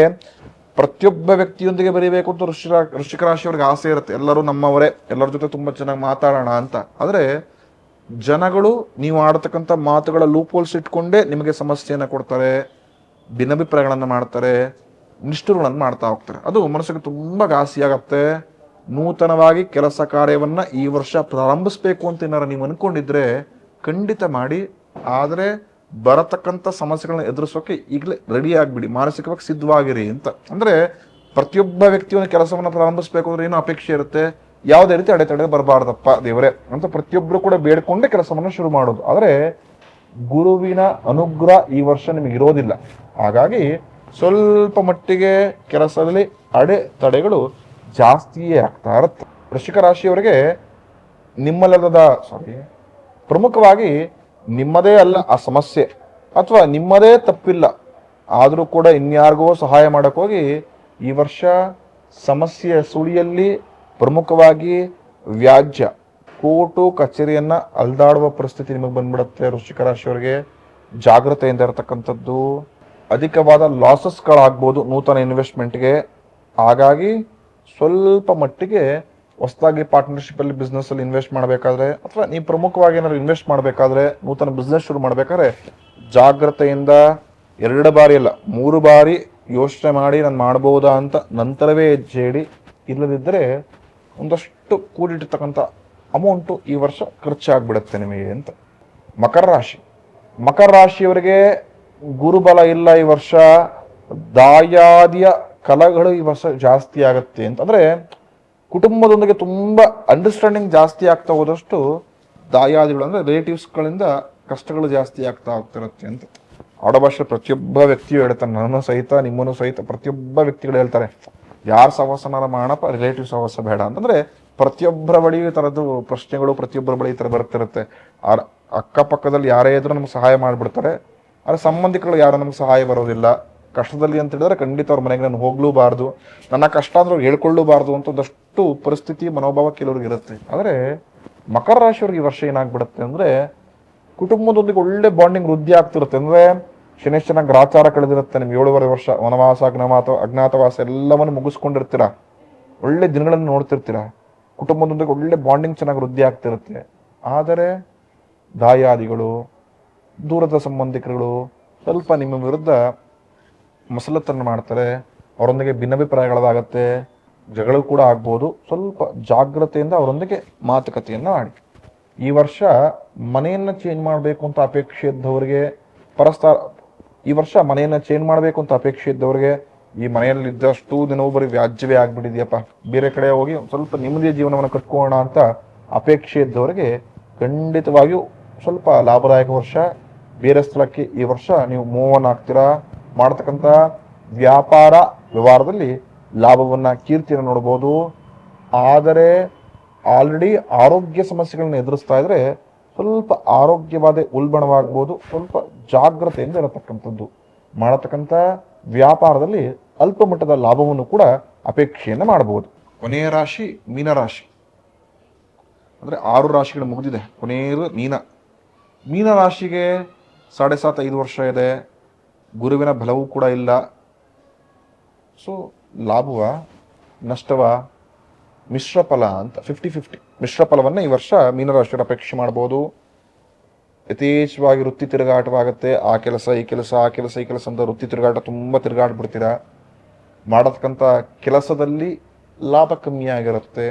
ಪ್ರತಿಯೊಬ್ಬ ವ್ಯಕ್ತಿಯೊಂದಿಗೆ ಬರೀಬೇಕು ಅಂತ ಋಷಿ ವೃಶ್ಚಿಕ ರಾಶಿಯವ್ರಿಗೆ ಆಸೆ ಇರುತ್ತೆ. ಎಲ್ಲರೂ ನಮ್ಮವರೇ, ಎಲ್ಲರ ಜೊತೆ ತುಂಬ ಚೆನ್ನಾಗಿ ಮಾತಾಡೋಣ ಅಂತ. ಆದರೆ ಜನಗಳು ನೀವು ಆಡತಕ್ಕಂಥ ಮಾತುಗಳ ಲೂಪ್ ಹೋಲ್ಸ್ ಇಟ್ಕೊಂಡೇ ನಿಮಗೆ ಸಮಸ್ಯೆಯನ್ನು ಕೊಡ್ತಾರೆ. ಭಿನ್ನಾಭಿಪ್ರಾಯಗಳನ್ನ ಮಾಡ್ತಾರೆ, ನಿಷ್ಠುರುಗಳನ್ನು ಮಾಡ್ತಾ ಹೋಗ್ತಾರೆ. ಅದು ಮನಸ್ಸಿಗೆ ತುಂಬ ಘಾಸಿಯಾಗತ್ತೆ ನೂತನವಾಗಿ ಕೆಲಸ ಕಾರ್ಯವನ್ನು ಈ ವರ್ಷ ಪ್ರಾರಂಭಿಸಬೇಕು ಅಂತ ಏನಾರು ನೀವು ಅನ್ಕೊಂಡಿದ್ರೆ ಖಂಡಿತ ಮಾಡಿ. ಆದರೆ ಬರತಕ್ಕಂಥ ಸಮಸ್ಯೆಗಳನ್ನ ಎದುರಿಸೋಕೆ ಈಗಲೇ ರೆಡಿ ಆಗಿಬಿಡಿ, ಮಾನಸಿಕವಾಗಿ ಸಿದ್ಧವಾಗಿರಿ ಅಂತ. ಅಂದರೆ ಪ್ರತಿಯೊಬ್ಬ ವ್ಯಕ್ತಿಯೊಂದು ಕೆಲಸವನ್ನು ಪ್ರಾರಂಭಿಸಬೇಕು ಅಂದ್ರೆ ಏನೋ ಅಪೇಕ್ಷೆ ಇರುತ್ತೆ. ಯಾವುದೇ ರೀತಿ ಅಡೆತಡೆ ಬರಬಾರ್ದಪ್ಪ ದೇವರೇ ಅಂತ ಪ್ರತಿಯೊಬ್ಬರು ಕೂಡ ಬೇಡ್ಕೊಂಡೇ ಕೆಲಸವನ್ನು ಶುರು ಮಾಡೋದು. ಆದರೆ ಗುರುವಿನ ಅನುಗ್ರಹ ಈ ವರ್ಷ ನಿಮಗೆ ಇರೋದಿಲ್ಲ. ಹಾಗಾಗಿ ಸ್ವಲ್ಪ ಮಟ್ಟಿಗೆ ಕೆಲಸದಲ್ಲಿ ಅಡೆತಡೆಗಳು ಜಾಸ್ತಿಯೇ ಆಗ್ತಾ ಇರುತ್ತೆ. ವೃಶ್ಚಿಕ ರಾಶಿಯವರಿಗೆ ನಿಮ್ಮಲ್ಲದ ಸಾರಿ ಪ್ರಮುಖವಾಗಿ ನಿಮ್ಮದೇ ಅಲ್ಲ ಆ ಸಮಸ್ಯೆ ಅಥವಾ ನಿಮ್ಮದೇ ತಪ್ಪಿಲ್ಲ. ಆದರೂ ಕೂಡ ಇನ್ಯಾರಿಗೋ ಸಹಾಯ ಮಾಡೋಕ್ಕೋಗಿ ಈ ವರ್ಷ ಸಮಸ್ಯೆಯ ಸುಳಿಯಲ್ಲಿ ಪ್ರಮುಖವಾಗಿ ವ್ಯಾಜ್ಯ. ಕೋಟು ಕಚೇರಿಯನ್ನು ಅಲ್ದಾಡುವ ಪರಿಸ್ಥಿತಿ ನಿಮಗೆ ಬಂದ್ಬಿಡುತ್ತೆ ವೃಶ್ಚಿಕ ರಾಶಿಯವರಿಗೆ. ಜಾಗ್ರತೆಯಿಂದ ಇರತಕ್ಕಂಥದ್ದು. ಅಧಿಕವಾದ ಲಾಸಸ್ಗಳಾಗ್ಬೋದು ನೂತನ ಇನ್ವೆಸ್ಟ್ಮೆಂಟ್ಗೆ. ಹಾಗಾಗಿ ಸ್ವಲ್ಪ ಮಟ್ಟಿಗೆ ಹೊಸದಾಗಿ ಪಾರ್ಟ್ನರ್ಶಿಪ್ಪಲ್ಲಿ ಬಿಸ್ನೆಸ್ಸಲ್ಲಿ ಇನ್ವೆಸ್ಟ್ ಮಾಡಬೇಕಾದ್ರೆ ಅಥವಾ ನೀವು ಪ್ರಮುಖವಾಗಿ ಏನಾದ್ರು ಇನ್ವೆಸ್ಟ್ ಮಾಡಬೇಕಾದ್ರೆ, ನೂತನ ಬಿಸ್ನೆಸ್ ಶುರು ಮಾಡಬೇಕಾದ್ರೆ ಜಾಗ್ರತೆಯಿಂದ ಎರಡು ಬಾರಿ ಅಲ್ಲ, ಮೂರು ಬಾರಿ ಯೋಚನೆ ಮಾಡಿ ನಾನು ಮಾಡ್ಬೋದಾ ಅಂತ ನಂತರವೇ ಹೆಜ್ಜೆ ಇಡಿ ಇಲ್ಲದಿದ್ದರೆ ಒಂದಷ್ಟು ಕೂಡಿಟ್ಟಿರ್ತಕ್ಕಂಥ ಅಮೌಂಟು ಈ ವರ್ಷ ಖರ್ಚಾಗ್ಬಿಡುತ್ತೆ ನಿಮಗೆ ಅಂತ. ಮಕರ ರಾಶಿ. ಮಕರ ರಾಶಿಯವರಿಗೆ ಗುರುಬಲ ಇಲ್ಲ ಈ ವರ್ಷ, ದಾಯಾದಿಯ ಕಲಗಳು ಈ ವರ್ಷ ಜಾಸ್ತಿ ಆಗುತ್ತೆ ಅಂತ ಅಂದ್ರೆ ಕುಟುಂಬದೊಂದಿಗೆ ತುಂಬ ಅಂಡರ್ಸ್ಟ್ಯಾಂಡಿಂಗ್ ಜಾಸ್ತಿ ಆಗ್ತಾ ಹೋದಷ್ಟು ದಾಯಾದಿಗಳು ಅಂದ್ರೆ ರಿಲೇಟಿವ್ಸ್ಗಳಿಂದ ಕಷ್ಟಗಳು ಜಾಸ್ತಿ ಆಗ್ತಾ ಹೋಗ್ತಿರುತ್ತೆ ಅಂತ. ಆಡಭಾಷೆ ಪ್ರತಿಯೊಬ್ಬ ವ್ಯಕ್ತಿಯು ಹೇಳ್ತಾನೆ ನಾನು ಸಹಿತ, ನಿಮ್ಮನ್ನು ಸಹಿತ, ಪ್ರತಿಯೊಬ್ಬ ವ್ಯಕ್ತಿಗಳು ಹೇಳ್ತಾರೆ. ಯಾರ ಸಹವಾಸನಾರ ಮಾಡಪ್ಪ ರಿಲೇಟಿವ್ ಸಹವಾಸ ಬೇಡ. ಅಂತಂದ್ರೆ ಪ್ರತಿಯೊಬ್ಬರ ಬಳಿ ಈ ಥರದ್ದು ಪ್ರಶ್ನೆಗಳು, ಪ್ರತಿಯೊಬ್ಬರ ಬಳಿ ಈ ಥರ ಬರ್ತಿರುತ್ತೆ. ಅಕ್ಕಪಕ್ಕದಲ್ಲಿ ಯಾರೇ ಇದ್ರೂ ನಮ್ಗೆ ಸಹಾಯ ಮಾಡಿಬಿಡ್ತಾರೆ. ಆದರೆ ಸಂಬಂಧಿಕರು ಯಾರು ನಮ್ಗೆ ಸಹಾಯ ಬರೋದಿಲ್ಲ. ಕಷ್ಟದಲ್ಲಿ ಅಂತ ಹೇಳಿದ್ರೆ ಖಂಡಿತ ಅವ್ರ ಮನೆಗೆ ನಾನು ಹೋಗ್ಲೂಬಾರ್ದು. ನನ್ನ ಕಷ್ಟ ಅಂದ್ರೆ ಹೇಳ್ಕೊಳ್ಳೂಬಾರ್ದು ಅಂತ ಒಂದಷ್ಟು ಪರಿಸ್ಥಿತಿ, ಮನೋಭಾವ ಕೆಲವ್ರಿಗೆ ಇರುತ್ತೆ. ಆದರೆ ಮಕರ ರಾಶಿಯವ್ರಿಗೆ ಈ ವರ್ಷ ಏನಾಗ್ಬಿಡುತ್ತೆ ಅಂದ್ರೆ ಕುಟುಂಬದೊಂದಿಗೆ ಒಳ್ಳೆ ಬಾಂಡಿಂಗ್ ವೃದ್ಧಿ ಆಗ್ತಿರುತ್ತೆ. ಅಂದ್ರೆ ಶನೇಶ್ವರನ ಗ್ರಾಚಾರ ಕಳೆದಿರುತ್ತೆ. ನಿಮ್ಗೆ ಏಳುವರೆ ವರ್ಷ, ವನವಾಸ ಅಜ್ಞಾತ ಅಜ್ಞಾತವಾಸ ಎಲ್ಲವನ್ನು ಮುಗಿಸ್ಕೊಂಡಿರ್ತೀರ? ಒಳ್ಳೆ ದಿನಗಳನ್ನು ನೋಡ್ತಿರ್ತೀರ? ಕುಟುಂಬದೊಂದಿಗೆ ಒಳ್ಳೆ ಬಾಂಡಿಂಗ್ ಚೆನ್ನಾಗಿ ವೃದ್ಧಿ ಆಗ್ತಿರುತ್ತೆ. ಆದರೆ ದಾಯಾದಿಗಳು ದೂರದ ಸಂಬಂಧಿಕರುಗಳು ಸ್ವಲ್ಪ ನಿಮ್ಮ ವಿರುದ್ಧ ಮಸಲತ್ತನ್ನು ಮಾಡ್ತಾರೆ. ಅವರೊಂದಿಗೆ ಭಿನ್ನಾಭಿಪ್ರಾಯಗಳದಾಗತ್ತೆ ಜಗಳ ಕೂಡ ಆಗ್ಬೋದು. ಸ್ವಲ್ಪ ಜಾಗ್ರತೆಯಿಂದ ಅವರೊಂದಿಗೆ ಮಾತುಕತೆಯನ್ನು ಮಾಡಿ ಈ ವರ್ಷ ಮನೆಯನ್ನು ಚೇಂಜ್ ಮಾಡಬೇಕು ಅಂತ ಅಪೇಕ್ಷೆ ಇದ್ದವರಿಗೆ ಪರಸ್ಪರ ಈ ವರ್ಷ ಮನೆಯನ್ನು ಚೇಂಜ್ ಮಾಡಬೇಕು ಅಂತ ಅಪೇಕ್ಷೆ ಇದ್ದವರಿಗೆ ಈ ಮನೆಯಲ್ಲಿ ಇದ್ದಷ್ಟು ದಿನವೂ ಬರೀ ವ್ಯಾಜ್ಯವೇ ಆಗ್ಬಿಟ್ಟಿದೆಯಪ್ಪ. ಬೇರೆ ಕಡೆ ಹೋಗಿ ಸ್ವಲ್ಪ ನೆಮ್ಮದಿಯ ಜೀವನವನ್ನು ಕಟ್ಕೋಣ ಅಂತ ಅಪೇಕ್ಷೆ ಇದ್ದವರಿಗೆ ಖಂಡಿತವಾಗಿಯೂ ಸ್ವಲ್ಪ ಲಾಭದಾಯಕ ವರ್ಷ. ಬೇರೆ ಸ್ಥಳಕ್ಕೆ ಈ ವರ್ಷ ನೀವು ಮೂವ್ ಆನ್ ಆಗ್ತೀರಾ ಮಾಡ್ತಕ್ಕಂಥ ವ್ಯಾಪಾರ ವ್ಯವಹಾರದಲ್ಲಿ ಲಾಭವನ್ನು, ಕೀರ್ತಿಯನ್ನು ನೋಡ್ಬೋದು. ಆದರೆ ಆಲ್ರೆಡಿ ಆರೋಗ್ಯ ಸಮಸ್ಯೆಗಳನ್ನ ಎದುರಿಸ್ತಾ ಇದ್ರೆ ಸ್ವಲ್ಪ ಆರೋಗ್ಯವಾದ ಉಲ್ಬಣವಾಗ್ಬೋದು, ಸ್ವಲ್ಪ ಜಾಗ್ರತೆಯಿಂದ ಇರತಕ್ಕಂಥದ್ದು. ಮಾಡತಕ್ಕಂಥ ವ್ಯಾಪಾರದಲ್ಲಿ ಅಲ್ಪ ಮಟ್ಟದ ಲಾಭವನ್ನು ಕೂಡ ಅಪೇಕ್ಷೆಯನ್ನು ಮಾಡಬಹುದು ಕೊನೆಯ ರಾಶಿ ಮೀನರಾಶಿ ಅಂದ್ರೆ ಆರು ರಾಶಿಗಳು ಮುಗಿದಿದೆ. ಕೊನೆಯದು ಮೀನ. ಮೀನ ರಾಶಿಗೆ ಸಾಡೆ ಸಾತ್ ಐದು ವರ್ಷ ಇದೆ, ಗುರುವಿನ ಬಲವೂ ಕೂಡ ಇಲ್ಲ. ಸೊ ಲಾಭವ, ನಷ್ಟವ, ಮಿಶ್ರ ಫಲ ಅಂತ ಫಿಫ್ಟಿ ಫಿಫ್ಟಿ ಮಿಶ್ರ ಫಲವನ್ನ ಈ ವರ್ಷ ಮೀನರಾಶಿಯರ ಅಪೇಕ್ಷೆ ಮಾಡ್ಬೋದು. ಯಥೇಚ್ಛವಾಗಿ ವೃತ್ತಿ ತಿರುಗಾಟವಾಗುತ್ತೆ. ಆ ಕೆಲಸ, ಈ ಕೆಲಸ, ಆ ಕೆಲಸ, ಈ ಕೆಲಸ ಅಂತ ವೃತ್ತಿ ತಿರುಗಾಟ ತುಂಬ ತಿರುಗಾಡ್ಬಿಡ್ತೀರ? ಮಾಡತಕ್ಕಂಥ ಕೆಲಸದಲ್ಲಿ ಲಾಭ ಕಮ್ಮಿಯಾಗಿರುತ್ತೆ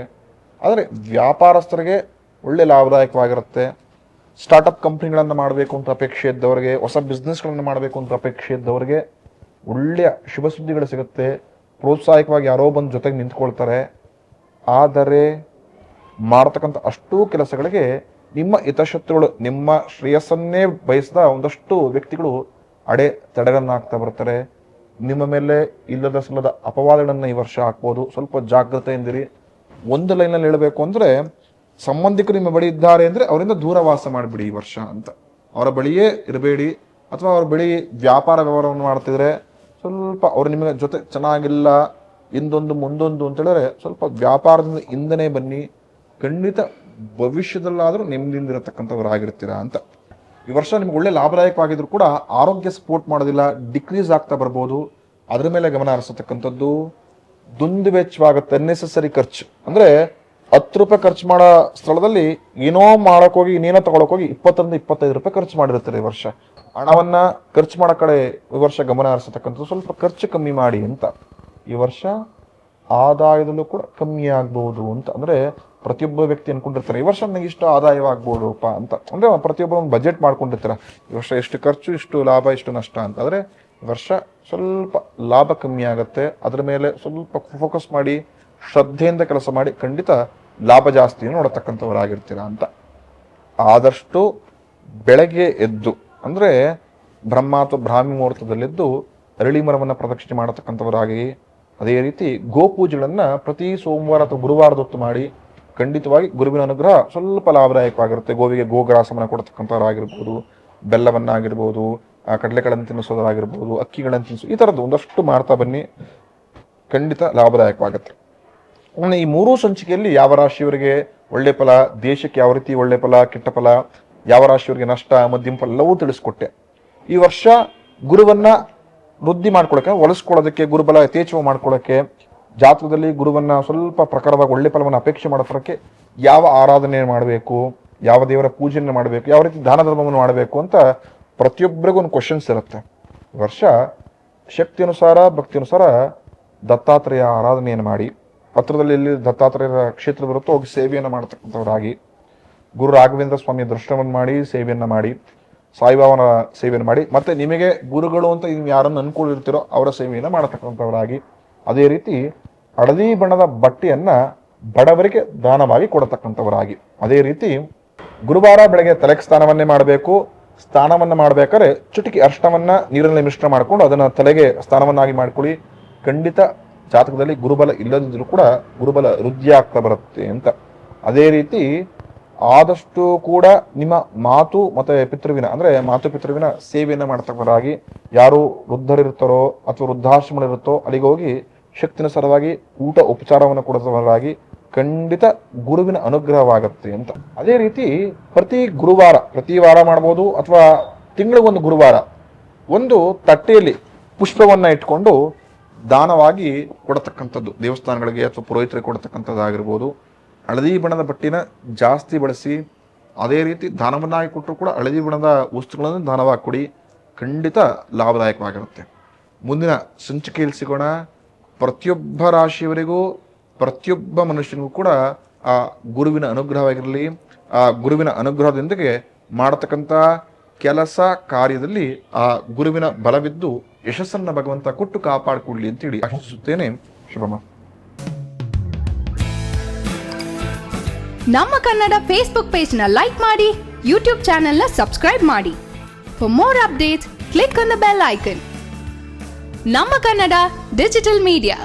ಆದರೆ ವ್ಯಾಪಾರಸ್ಥರಿಗೆ ಒಳ್ಳೆ ಲಾಭದಾಯಕವಾಗಿರುತ್ತೆ. ಸ್ಟಾರ್ಟಪ್ ಕಂಪ್ನಿಗಳನ್ನು ಮಾಡಬೇಕು ಅಂತ ಅಪೇಕ್ಷೆ ಇದ್ದವರಿಗೆ, ಹೊಸ ಬಿಸ್ನೆಸ್ಗಳನ್ನು ಮಾಡಬೇಕು ಅಂತ ಅಪೇಕ್ಷೆ ಇದ್ದವರಿಗೆ ಒಳ್ಳೆಯ ಶುಭ ಸುದ್ದಿಗಳು ಸಿಗುತ್ತೆ. ಪ್ರೋತ್ಸಾಹಕವಾಗಿ ಯಾರೋ ಬಂದು ಜೊತೆಗೆ ನಿಂತ್ಕೊಳ್ತಾರೆ. ಆದರೆ ಮಾಡ್ತಕ್ಕಂಥ ಅಷ್ಟೂ ಕೆಲಸಗಳಿಗೆ ನಿಮ್ಮ ಹಿತಶತ್ರುಗಳು, ನಿಮ್ಮ ಶ್ರೇಯಸ್ಸನ್ನೇ ಬಯಸಿದ ಒಂದಷ್ಟು ವ್ಯಕ್ತಿಗಳು ಅಡೆ ತಡೆಗಳನ್ನು ಹಾಕ್ತಾ ಬರ್ತಾರೆ. ನಿಮ್ಮ ಮೇಲೆ ಇಲ್ಲದ ಸಲ್ಲದ ಅಪವಾದಗಳನ್ನು ಈ ವರ್ಷ ಹಾಕ್ಬೋದು. ಸ್ವಲ್ಪ ಜಾಗ್ರತೆಯಿಂದಿರಿ. ಒಂದು ಲೈನಲ್ಲಿ ಹೇಳಬೇಕು ಅಂದ್ರೆ ಸಂಬಂಧಿಕರು ನಿಮ್ಮ ಬಳಿ ಇದ್ದಾರೆ ಅಂದರೆ ಅವರಿಂದ ದೂರವಾಸ ಮಾಡಿಬಿಡಿ ಈ ವರ್ಷ ಅಂತ. ಅವರ ಬಳಿಯೇ ಇರಬೇಡಿ. ಅಥವಾ ಅವ್ರ ಬಳಿ ವ್ಯಾಪಾರ ವ್ಯವಹಾರವನ್ನು ಮಾಡ್ತಿದ್ರೆ ಸ್ವಲ್ಪ ಅವ್ರು ನಿಮಗೆ ಜೊತೆ ಚೆನ್ನಾಗಿಲ್ಲ ಇಂದೊಂದು ಮುಂದೊಂದು ಅಂತ ಹೇಳಿದ್ರೆ ಸ್ವಲ್ಪ ವ್ಯಾಪಾರದಿಂದ ಹಿಂದನೇ ಬನ್ನಿ. ಖಂಡಿತ ಭವಿಷ್ಯದಲ್ಲಾದರೂ ನೆಮ್ಮದಿಯಿಂದ ಇರತಕ್ಕಂಥವ್ರು ಆಗಿರ್ತೀರಾ ಅಂತ. ಈ ವರ್ಷ ನಿಮ್ಗೆ ಒಳ್ಳೆ ಲಾಭದಾಯಕವಾಗಿದ್ರು ಕೂಡ ಆರೋಗ್ಯ ಸಪೋರ್ಟ್ ಮಾಡೋದಿಲ್ಲ ಡಿಕ್ರೀಸ್ ಆಗ್ತಾ ಬರ್ಬೋದು. ಅದ್ರ ಮೇಲೆ ಗಮನ ಹರಿಸತಕ್ಕಂಥದ್ದು ದುಂದು ವೆಚ್ಚವಾಗುತ್ತೆ ಅನ್ನೆಸೆಸರಿ ಖರ್ಚು. ಅಂದ್ರೆ ಹತ್ತು ರೂಪಾಯಿ ಖರ್ಚು ಮಾಡೋ ಸ್ಥಳದಲ್ಲಿ ಏನೋ ಮಾಡೋಕ್ಕೋಗಿ ಇನ್ನೇನೋ ತಗೊಳಕ್ ಹೋಗಿ ಇಪ್ಪತ್ತರಿಂದ ಇಪ್ಪತ್ತೈದು ರೂಪಾಯಿ ಖರ್ಚು ಮಾಡಿರ್ತಾರೆ ಈ ವರ್ಷ. ಹಣವನ್ನ ಖರ್ಚು ಮಾಡೋ ಕಡೆ ಈ ವರ್ಷ ಗಮನ ಹರಿಸತಕ್ಕಂಥದ್ದು ಸ್ವಲ್ಪ ಖರ್ಚು ಕಮ್ಮಿ ಮಾಡಿ ಅಂತ. ಈ ವರ್ಷ ಆದಾಯದಲ್ಲೂ ಕೂಡ ಕಮ್ಮಿ ಆಗ್ಬಹುದು ಅಂತ. ಅಂದ್ರೆ ಪ್ರತಿಯೊಬ್ಬ ವ್ಯಕ್ತಿ ಅನ್ಕೊಂಡಿರ್ತಾರೆ, ಈ ವರ್ಷ ನನಗೆ ಇಷ್ಟು ಆದಾಯವಾಗ್ಬೋದಪ್ಪ ಅಂತ. ಅಂದರೆ ಪ್ರತಿಯೊಬ್ಬರು ಒಂದು ಬಜೆಟ್ ಮಾಡ್ಕೊಂಡಿರ್ತಾರೆ. ಈ ವರ್ಷ ಎಷ್ಟು ಖರ್ಚು, ಇಷ್ಟು ಲಾಭ, ಇಷ್ಟು ನಷ್ಟ ಅಂತ. ಆದ್ರೆ ವರ್ಷ ಸ್ವಲ್ಪ ಲಾಭ ಕಮ್ಮಿ ಆಗುತ್ತೆ. ಅದ್ರ ಮೇಲೆ ಸ್ವಲ್ಪ ಫೋಕಸ್ ಮಾಡಿ, ಶ್ರದ್ಧೆಯಿಂದ ಕೆಲಸ ಮಾಡಿ ಖಂಡಿತ ಲಾಭ ಜಾಸ್ತಿ ನೋಡತಕ್ಕಂಥವರಾಗಿರ್ತೀರಾ ಅಂತ. ಆದಷ್ಟು ಬೆಳಗ್ಗೆ ಎದ್ದು, ಅಂದರೆ ಬ್ರಹ್ಮ ಅಥವಾ ಬ್ರಾಹ್ಮಿ ಮುಹೂರ್ತದಲ್ಲೆದ್ದು ಅರಳಿ ಮರವನ್ನು ಪ್ರದಕ್ಷಿಣೆ ಮಾಡತಕ್ಕಂಥವರಾಗಿ ಅದೇ ರೀತಿ ಗೋಪೂಜೆಗಳನ್ನು ಪ್ರತಿ ಸೋಮವಾರ ಅಥವಾ ಗುರುವಾರದ ಹೊತ್ತು ಮಾಡಿ ಖಂಡಿತವಾಗಿ ಗುರುವಿನ ಅನುಗ್ರಹ ಸ್ವಲ್ಪ ಲಾಭದಾಯಕವಾಗಿರುತ್ತೆ. ಗೋವಿಗೆ ಗೋಗ್ರಾಸವನ್ನು ಕೊಡತಕ್ಕಂಥವರಾಗಿರ್ಬೋದು, ಬೆಲ್ಲವನ್ನಾಗಿರ್ಬೋದು ಕಡಲೆಗಳನ್ನು ತಿನ್ನಿಸೋದಾಗಿರ್ಬೋದು ಅಕ್ಕಿಗಳನ್ನು ತಿನ್ನಿಸೋ ಈ ಥರದ್ದು ಒಂದಷ್ಟು ಮಾಡ್ತಾ ಬನ್ನಿ. ಖಂಡಿತ ಲಾಭದಾಯಕವಾಗುತ್ತೆ. ಈ ಮೂರೂ ಸಂಚಿಕೆಯಲ್ಲಿ ಯಾವ ರಾಶಿಯವರಿಗೆ ಒಳ್ಳೆ ಫಲ, ದೇಶಕ್ಕೆ ಯಾವ ರೀತಿ ಒಳ್ಳೆ ಫಲ, ಕೆಟ್ಟ ಫಲ, ಯಾವ ರಾಶಿಯವರಿಗೆ ನಷ್ಟ ಮಧ್ಯಮ ಫಲ ಎಲ್ಲವೂ ತಿಳಿಸ್ಕೊಟ್ಟೆ. ಈ ವರ್ಷ ಗುರುವನ್ನ ವೃದ್ಧಿ ಮಾಡ್ಕೊಳಕ್ಕೆ, ಒಲಿಸ್ಕೊಳ್ಳೋದಕ್ಕೆ, ಗುರುಬಲ ಯಥೇಚ್ಛವ ಮಾಡ್ಕೊಳಕ್ಕೆ ಜಾತ್ರದಲ್ಲಿ ಗುರುವನ್ನ ಸ್ವಲ್ಪ ಪ್ರಕಾರವಾಗಿ ಒಳ್ಳೆ ಫಲವನ್ನು ಅಪೇಕ್ಷೆ ಮಾಡೋದಕ್ಕೆ ಯಾವ ಆರಾಧನೆ ಮಾಡಬೇಕು, ಯಾವ ದೇವರ ಪೂಜೆಯನ್ನು ಮಾಡಬೇಕು, ಯಾವ ರೀತಿ ದಾನ ಧರ್ಮವನ್ನು ಮಾಡಬೇಕು ಅಂತ ಪ್ರತಿಯೊಬ್ಬರಿಗೂ ಒಂದು ಕ್ವಶನ್ಸ್ ಇರುತ್ತೆ. ವರ್ಷ ಶಕ್ತಿ ಅನುಸಾರ ಭಕ್ತಿ ಅನುಸಾರ ದತ್ತಾತ್ರೇಯ ಆರಾಧನೆಯನ್ನು ಮಾಡಿ. ಹತ್ರದಲ್ಲಿ ಎಲ್ಲಿ ದತ್ತಾತ್ರೇಯರ ಕ್ಷೇತ್ರ ಬರುತ್ತೋ ಹೋಗಿ ಸೇವೆಯನ್ನು ಮಾಡತಕ್ಕಂಥವರಾಗಿ ಗುರು ರಾಘವೇಂದ್ರ ಸ್ವಾಮಿಯ ದರ್ಶನವನ್ನು ಮಾಡಿ, ಸೇವೆಯನ್ನು ಮಾಡಿ, ಸಾಯಿಬಾಬನ ಸೇವೆಯನ್ನು ಮಾಡಿ, ಮತ್ತೆ ನಿಮಗೆ ಗುರುಗಳು ಅಂತ ನೀವು ಯಾರನ್ನು ಅನ್ಕೊಂಡಿರ್ತೀರೋ ಅವರ ಸೇವೆಯನ್ನು ಮಾಡತಕ್ಕಂಥವರಾಗಿ ಅದೇ ರೀತಿ ಹಳದಿ ಬಣ್ಣದ ಬಟ್ಟೆಯನ್ನು ಬಡವರಿಗೆ ದಾನವಾಗಿ ಕೊಡತಕ್ಕಂಥವರಾಗಿ. ಅದೇ ರೀತಿ ಗುರುವಾರ ಬೆಳಗ್ಗೆ ತಲೆಗೆ ಸ್ನಾನವನ್ನೇ ಮಾಡಬೇಕು. ಸ್ನಾನವನ್ನ ಮಾಡಬೇಕಾದ್ರೆ ಚುಟುಕಿ ಅರ್ಶನವನ್ನ ನೀರಿನಲ್ಲಿ ಮಿಶ್ರಣ ಮಾಡಿಕೊಂಡು ಅದನ್ನ ತಲೆಗೆ ಸ್ನಾನವನ್ನಾಗಿ ಮಾಡ್ಕೊಳ್ಳಿ. ಖಂಡಿತ ಜಾತಕದಲ್ಲಿ ಗುರುಬಲ ಇಲ್ಲದಿದ್ದರೂ ಕೂಡ ಗುರುಬಲ ವೃದ್ಧಿ ಆಗ್ತಾ ಬರುತ್ತೆ ಅಂತ. ಅದೇ ರೀತಿ ಆದಷ್ಟು ಕೂಡ ನಿಮ್ಮ ಮಾತು ಮತ್ತೆ ಪಿತೃವಿನ, ಅಂದ್ರೆ ಮಾತು ಪಿತೃವಿನ ಸೇವೆಯನ್ನು ಮಾಡ್ತಕ್ಕವರಾಗಿ ಯಾರು ವೃದ್ಧರಿರ್ತಾರೋ ಅಥವಾ ವೃದ್ಧಾಶ್ರಮಗಳಿರುತ್ತೋ ಅಲ್ಲಿಗೆ ಹೋಗಿ ಶಕ್ತಿನ ಸರವಾಗಿ ಊಟ ಉಪಚಾರವನ್ನು ಕೊಡುತ್ತವರಾಗಿ ಖಂಡಿತ ಗುರುವಿನ ಅನುಗ್ರಹವಾಗುತ್ತೆ ಅಂತ. ಅದೇ ರೀತಿ ಪ್ರತಿ ಗುರುವಾರ, ಪ್ರತಿ ವಾರ ಮಾಡ್ಬೋದು ಅಥವಾ ತಿಂಗಳಿಗೊಂದು ಗುರುವಾರ ಒಂದು ತಟ್ಟೆಯಲ್ಲಿ ಪುಷ್ಪವನ್ನು ಇಟ್ಕೊಂಡು ದಾನವಾಗಿ ಕೊಡತಕ್ಕಂಥದ್ದು, ದೇವಸ್ಥಾನಗಳಿಗೆ ಅಥವಾ ಪುರೋಹಿತರಿಗೆ ಕೊಡತಕ್ಕಂಥದ್ದಾಗಿರ್ಬೋದು. ಹಳದಿ ಬಣ್ಣದ ಬಟ್ಟಿನ ಜಾಸ್ತಿ ಬಳಸಿ, ಅದೇ ರೀತಿ ದಾನವನ್ನಾಗಿ ಕೊಟ್ಟರು ಕೂಡ ಹಳದಿ ಬಣ್ಣದ ವಸ್ತುಗಳನ್ನು ದಾನವಾಗಿ ಕೊಡಿ, ಖಂಡಿತ ಲಾಭದಾಯಕವಾಗಿರುತ್ತೆ. ಮುಂದಿನ ಸಂಚಿಕೆಯಲ್ಲಿ ಸಿಗೋಣ. ಪ್ರತಿಯೊಬ್ಬ ರಾಶಿಯವರಿಗೂ, ಪ್ರತಿಯೊಬ್ಬ ಮನುಷ್ಯನಿಗೂ ಕೂಡ ಆ ಗುರುವಿನ ಅನುಗ್ರಹವಾಗಿರಲಿ. ಆ ಗುರುವಿನ ಅನುಗ್ರಹದೊಂದಿಗೆ ಮಾಡತಕ್ಕಂಥ ಕೆಲಸ ಕಾರ್ಯದಲ್ಲಿ ಆ ಗುರುವಿನ ಬಲವಿದ್ದು ಯಶಸ್ಸನ್ನ ಭಗವಂತ ಕೊಟ್ಟು ಕಾಪಾಡಿಕೊಳ್ಳಿ ಅಂತೇಳಿ ಆಶಿಸುತ್ತೇನೆ. ಶುಭಮ. ನಮ್ಮ ಕನ್ನಡ ಫೇಸ್ಬುಕ್ ಪೇಜ್ನ ಲೈಕ್ ಮಾಡಿ ಯೂಟ್ಯೂಬ್ ಚಾನೆಲ್ನ ಸಬ್ಸ್ಕ್ರೈಬ್ ಮಾಡಿ. For more updates click on the bell icon ನಮ್ಮ ಕನ್ನಡ ಡಿಜಿಟಲ್ ಮೀಡಿಯಾ